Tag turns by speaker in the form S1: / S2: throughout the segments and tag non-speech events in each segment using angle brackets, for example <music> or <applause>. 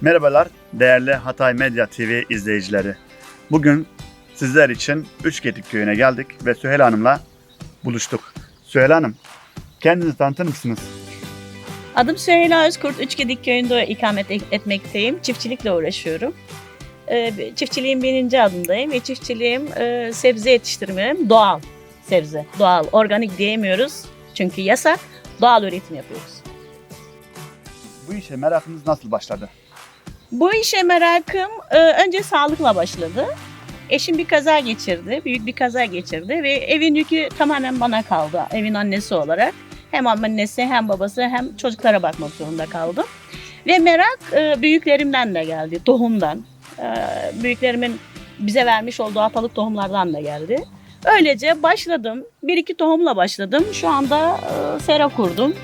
S1: Merhabalar değerli Hatay Medya TV izleyicileri. Bugün sizler için Üçgedik köyüne geldik ve Süheyl Hanım'la buluştuk. Süheyl Hanım, kendinizi tanıtır mısınız?
S2: Adım Süheyla Özkurt. Üçgedik köyünde ikamet et- etmekteyim. Çiftçilikle uğraşıyorum. Ee, Çiftçiliğin birinci adındayım ve çiftçiliğim e, sebze yetiştirmem doğal sebze. Doğal, organik diyemiyoruz çünkü yasak. Doğal üretim yapıyoruz.
S1: Bu işe merakınız nasıl başladı?
S2: Bu işe merakım e, önce sağlıkla başladı. Eşim bir kaza geçirdi, büyük bir kaza geçirdi ve evin yükü tamamen bana kaldı evin annesi olarak. Hem annesi hem babası hem çocuklara bakmak zorunda kaldım. Ve merak e, büyüklerimden de geldi, tohumdan. E, büyüklerimin bize vermiş olduğu atalık tohumlardan da geldi. Öylece başladım. Bir iki tohumla başladım. Şu anda sera kurdum.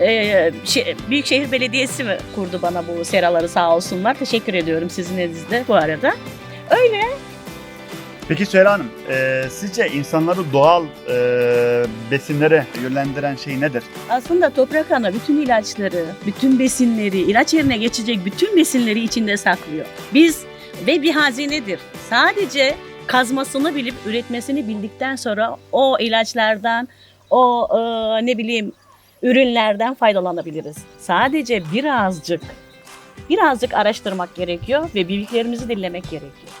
S2: Ee, şey, Büyükşehir Belediyesi mi kurdu bana bu seraları sağ olsunlar. Teşekkür ediyorum sizin elinizde bu arada.
S1: Peki Süheyl Hanım, e, sizce insanları doğal e, besinlere yönlendiren şey nedir?
S2: Aslında toprak ana bütün ilaçları, bütün besinleri, ilaç yerine geçecek bütün besinleri içinde saklıyor. Biz ve bir hazinedir. Sadece kazmasını bilip üretmesini bildikten sonra o ilaçlardan, o e, ne bileyim ürünlerden faydalanabiliriz. Sadece birazcık, birazcık araştırmak gerekiyor ve büyüklerimizi dinlemek gerekiyor.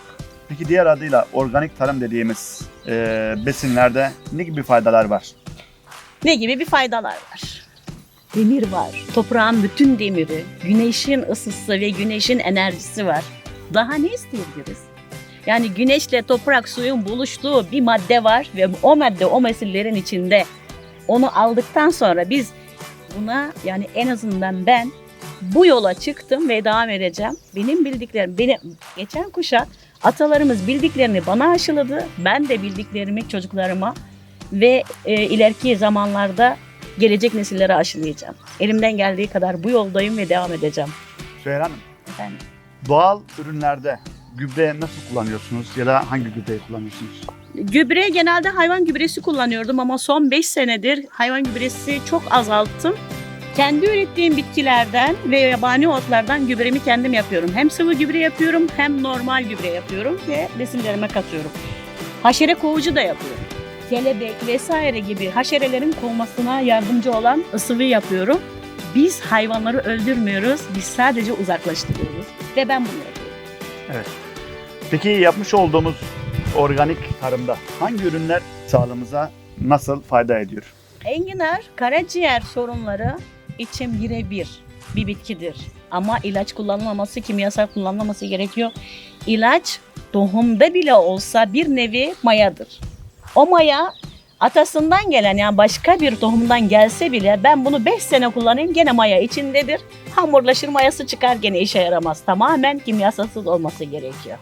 S1: Peki diğer adıyla organik tarım dediğimiz e, besinlerde ne gibi faydalar var?
S2: Ne gibi bir faydalar var? Demir var. Toprağın bütün demiri, güneşin ısısı ve güneşin enerjisi var. Daha ne isteyebiliriz? Yani güneşle toprak suyun buluştuğu bir madde var ve o madde o mesillerin içinde. Onu aldıktan sonra biz buna yani en azından ben bu yola çıktım ve devam edeceğim. Benim bildiklerim, benim geçen kuşak atalarımız bildiklerini bana aşıladı. Ben de bildiklerimi çocuklarıma ve e, ileriki zamanlarda gelecek nesillere aşılayacağım. Elimden geldiği kadar bu yoldayım ve devam edeceğim.
S1: Süheyl Hanım,
S2: Efendim.
S1: doğal ürünlerde gübre nasıl kullanıyorsunuz ya da hangi gübreyi kullanıyorsunuz?
S2: Gübre genelde hayvan gübresi kullanıyordum ama son 5 senedir hayvan gübresi çok azalttım. Kendi ürettiğim bitkilerden ve yabani otlardan gübremi kendim yapıyorum. Hem sıvı gübre yapıyorum hem normal gübre yapıyorum ve besinlerime katıyorum. Haşere kovucu da yapıyorum. Kelebek vesaire gibi haşerelerin kovmasına yardımcı olan sıvı yapıyorum. Biz hayvanları öldürmüyoruz, biz sadece uzaklaştırıyoruz. Ve ben bunu yapıyorum.
S1: Peki yapmış olduğumuz organik tarımda hangi ürünler sağlığımıza nasıl fayda ediyor?
S2: Enginar karaciğer sorunları için birebir bir bitkidir. Ama ilaç kullanılmaması, kimyasal kullanılmaması gerekiyor. İlaç tohumda bile olsa bir nevi mayadır. O maya atasından gelen yani başka bir tohumdan gelse bile ben bunu 5 sene kullanayım gene maya içindedir. Hamurlaşır mayası çıkar gene işe yaramaz. Tamamen kimyasalsız olması gerekiyor.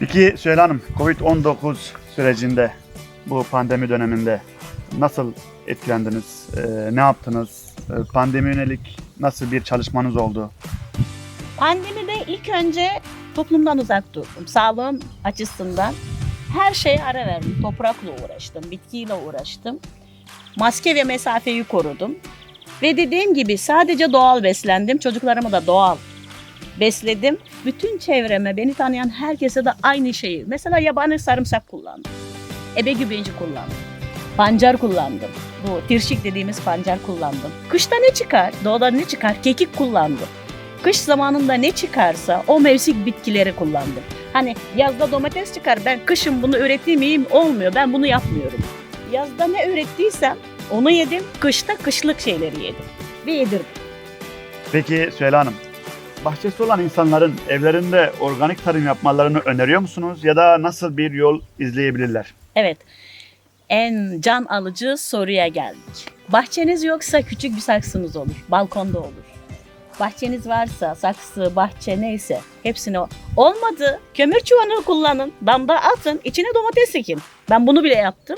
S1: Peki Süheyl Hanım, Covid-19 sürecinde bu pandemi döneminde nasıl etkilendiniz? Ee, ne yaptınız? Ee, pandemi yönelik nasıl bir çalışmanız oldu?
S2: Pandemide ilk önce toplumdan uzak durdum. Sağlığım açısından her şeye ara verdim. Toprakla uğraştım, bitkiyle uğraştım. Maske ve mesafeyi korudum. Ve dediğim gibi sadece doğal beslendim. Çocuklarımı da doğal besledim. Bütün çevreme, beni tanıyan herkese de aynı şeyi. Mesela yabani sarımsak kullandım. Ebe güveci kullandım. Pancar kullandım. Bu tirşik dediğimiz pancar kullandım. Kışta ne çıkar? Doğada ne çıkar? Kekik kullandım. Kış zamanında ne çıkarsa o mevsim bitkileri kullandım. Hani yazda domates çıkar ben kışın bunu üreteyim iyiyim olmuyor ben bunu yapmıyorum. Yazda ne ürettiysem onu yedim kışta kışlık şeyleri yedim ve yedirdim.
S1: Peki Süheyl Hanım, bahçesi olan insanların evlerinde organik tarım yapmalarını öneriyor musunuz? Ya da nasıl bir yol izleyebilirler?
S2: Evet en can alıcı soruya geldik. Bahçeniz yoksa küçük bir saksınız olur balkonda olur. Bahçeniz varsa saksı, bahçe neyse hepsini olmadı. Kömür çuvanı kullanın, damda atın, içine domates ekin. Ben bunu bile yaptım.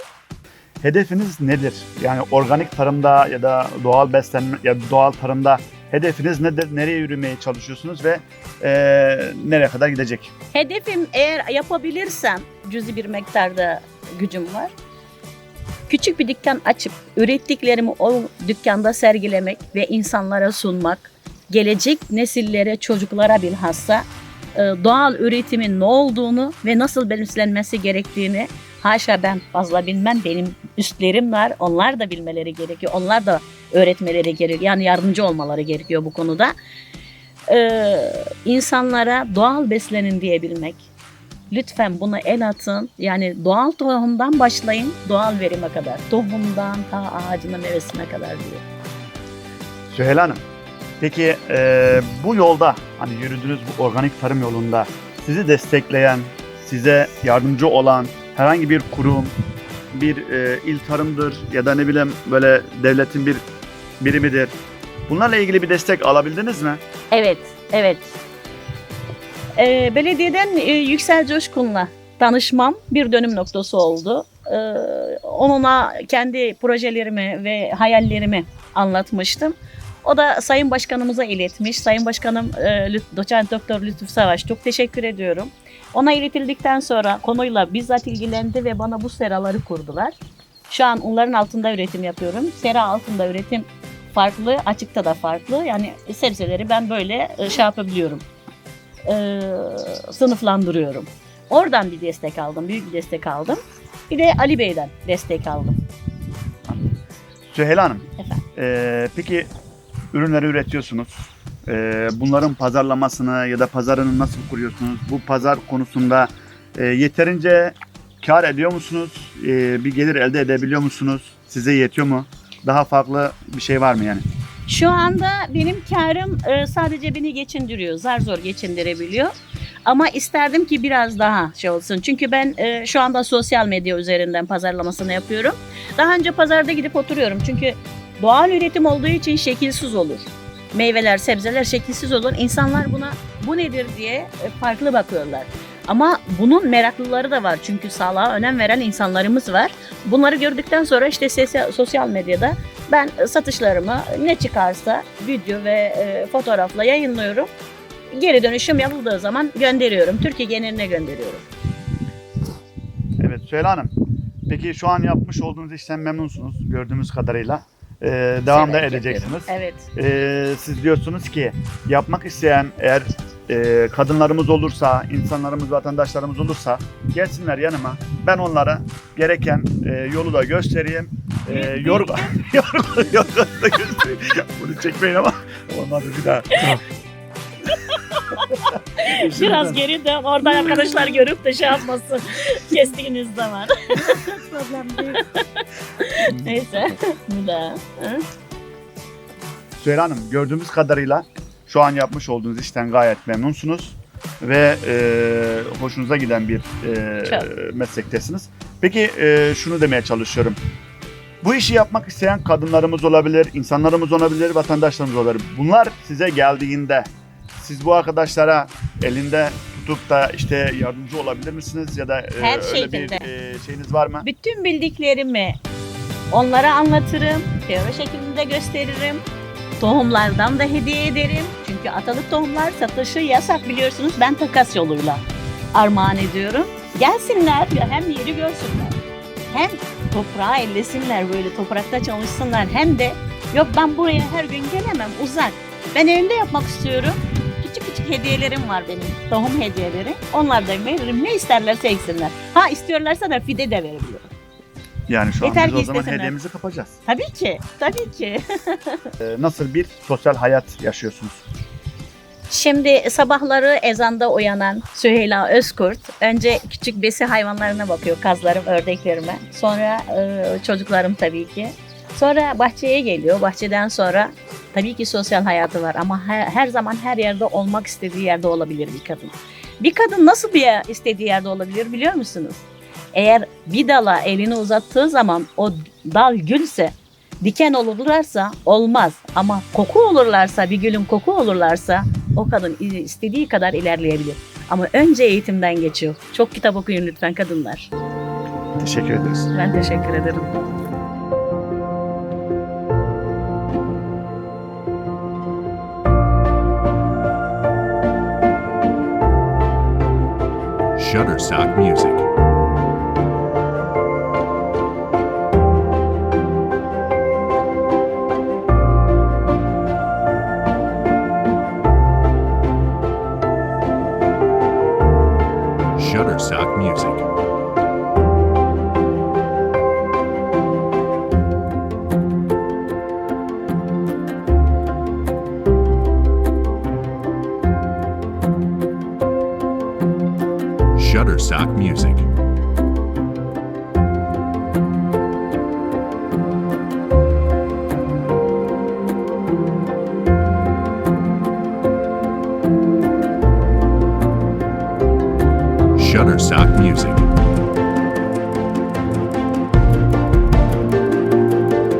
S1: Hedefiniz nedir? Yani organik tarımda ya da doğal beslenme ya da doğal tarımda hedefiniz nedir? Nereye yürümeye çalışıyorsunuz ve eee, nereye kadar gidecek?
S2: Hedefim eğer yapabilirsem cüzi bir miktarda gücüm var. Küçük bir dükkan açıp ürettiklerimi o dükkanda sergilemek ve insanlara sunmak gelecek nesillere, çocuklara bilhassa e, doğal üretimin ne olduğunu ve nasıl beslenmesi gerektiğini haşa ben fazla bilmem. Benim üstlerim var. Onlar da bilmeleri gerekiyor. Onlar da öğretmeleri gerekiyor. Yani yardımcı olmaları gerekiyor bu konuda. Ee, insanlara doğal beslenin diyebilmek. Lütfen buna el atın. Yani doğal tohumdan başlayın doğal verime kadar. Tohumdan ta ağacına meyvesine kadar diyor.
S1: Süheyla Hanım, peki e, bu yolda hani yürüdüğünüz bu organik tarım yolunda sizi destekleyen, size yardımcı olan herhangi bir kurum, bir e, il tarımdır ya da ne bileyim böyle devletin bir birimidir. Bunlarla ilgili bir destek alabildiniz mi?
S2: Evet, evet. Ee, belediyeden e, Yüksel Coşkun'la tanışmam bir dönüm noktası oldu. Ee, onunla kendi projelerimi ve hayallerimi anlatmıştım. O da Sayın Başkanımıza iletmiş. Sayın Başkanım e, Doçent Doktor Lütfü Savaş çok teşekkür ediyorum. Ona iletildikten sonra konuyla bizzat ilgilendi ve bana bu seraları kurdular. Şu an onların altında üretim yapıyorum. Sera altında üretim farklı, açıkta da farklı. Yani sebzeleri ben böyle e, şey yapabiliyorum. E, sınıflandırıyorum. Oradan bir destek aldım, büyük bir destek aldım. Bir de Ali Bey'den destek aldım.
S1: Süheyla Hanım,
S2: Efendim?
S1: e, peki ürünleri üretiyorsunuz. E, bunların pazarlamasını ya da pazarını nasıl kuruyorsunuz? Bu pazar konusunda e, yeterince kar ediyor musunuz? E, bir gelir elde edebiliyor musunuz? Size yetiyor mu? Daha farklı bir şey var mı yani?
S2: Şu anda benim karım e, sadece beni geçindiriyor. Zar zor geçindirebiliyor. Ama isterdim ki biraz daha şey olsun. Çünkü ben e, şu anda sosyal medya üzerinden pazarlamasını yapıyorum. Daha önce pazarda gidip oturuyorum. Çünkü doğal üretim olduğu için şekilsiz olur. Meyveler, sebzeler şekilsiz olur. İnsanlar buna bu nedir diye e, farklı bakıyorlar. Ama bunun meraklıları da var. Çünkü sağlığa önem veren insanlarımız var. Bunları gördükten sonra işte sosyal medyada ben satışlarımı ne çıkarsa video ve e, fotoğrafla yayınlıyorum. Geri dönüşüm yapıldığı zaman gönderiyorum. Türkiye geneline gönderiyorum.
S1: Evet Süheyla Hanım. Peki şu an yapmış olduğunuz işten memnunsunuz gördüğümüz kadarıyla. E, devam da edeceksiniz.
S2: Evet.
S1: Ee, siz diyorsunuz ki yapmak isteyen eğer e, kadınlarımız olursa, insanlarımız, vatandaşlarımız olursa gelsinler yanıma. Ben onlara gereken e, yolu da göstereyim. E,
S2: Büyük-
S1: yorgu, yorgu, yorgu da göstereyim. Bunu çekmeyin ama olmadı bir daha. <laughs>
S2: Biraz geri dön. Orada arkadaşlar görüp de şey yapmasın. <laughs> Kestiğiniz zaman.
S3: Problem değil.
S2: Neyse. Bir daha. Hı?
S1: Süheyla Hanım gördüğümüz kadarıyla şu an yapmış olduğunuz işten gayet memnunsunuz ve e, hoşunuza giden bir e,
S2: Çok.
S1: meslektesiniz. Peki e, şunu demeye çalışıyorum. Bu işi yapmak isteyen kadınlarımız olabilir, insanlarımız olabilir, vatandaşlarımız olabilir. Bunlar size geldiğinde siz bu arkadaşlara elinde tutup da işte yardımcı olabilir misiniz ya da e,
S2: Her
S1: öyle bir e, şeyiniz var mı?
S2: Bütün bildiklerimi onlara anlatırım. Teori şeklinde gösteririm. Tohumlardan da hediye ederim. Çünkü atalık tohumlar satışı yasak biliyorsunuz. Ben takas yoluyla armağan ediyorum. Gelsinler hem yeri görsünler. Hem toprağı ellesinler böyle toprakta çalışsınlar. Hem de yok ben buraya her gün gelemem uzak. Ben evimde yapmak istiyorum. Küçük küçük hediyelerim var benim. Tohum hediyeleri. Onlardan veririm. Ne isterlerse eksinler. Ha istiyorlarsa da fide de verebilirim.
S1: Yani şu an
S2: Yeter
S1: biz
S2: ki
S1: o zaman
S2: istesinler.
S1: hediyemizi kapacağız.
S2: Tabii ki. Tabii ki.
S1: E, nasıl bir sosyal hayat yaşıyorsunuz?
S2: Şimdi sabahları ezanda uyanan Süheyla Özkurt önce küçük besi hayvanlarına bakıyor. Kazlarım, ördeklerime. Sonra e, çocuklarım tabii ki. Sonra bahçeye geliyor. Bahçeden sonra tabii ki sosyal hayatı var ama her, zaman her yerde olmak istediği yerde olabilir bir kadın. Bir kadın nasıl bir yer- istediği yerde olabilir biliyor musunuz? Eğer bir dala elini uzattığı zaman o dal gülse, diken olurlarsa olmaz. Ama koku olurlarsa, bir gülün koku olurlarsa o kadın istediği kadar ilerleyebilir. Ama önce eğitimden geçiyor. Çok kitap okuyun lütfen kadınlar.
S1: Teşekkür ederiz.
S2: Ben teşekkür ederim.
S4: Shutterstock Music. Shutterstock Music. Shutterstock Music.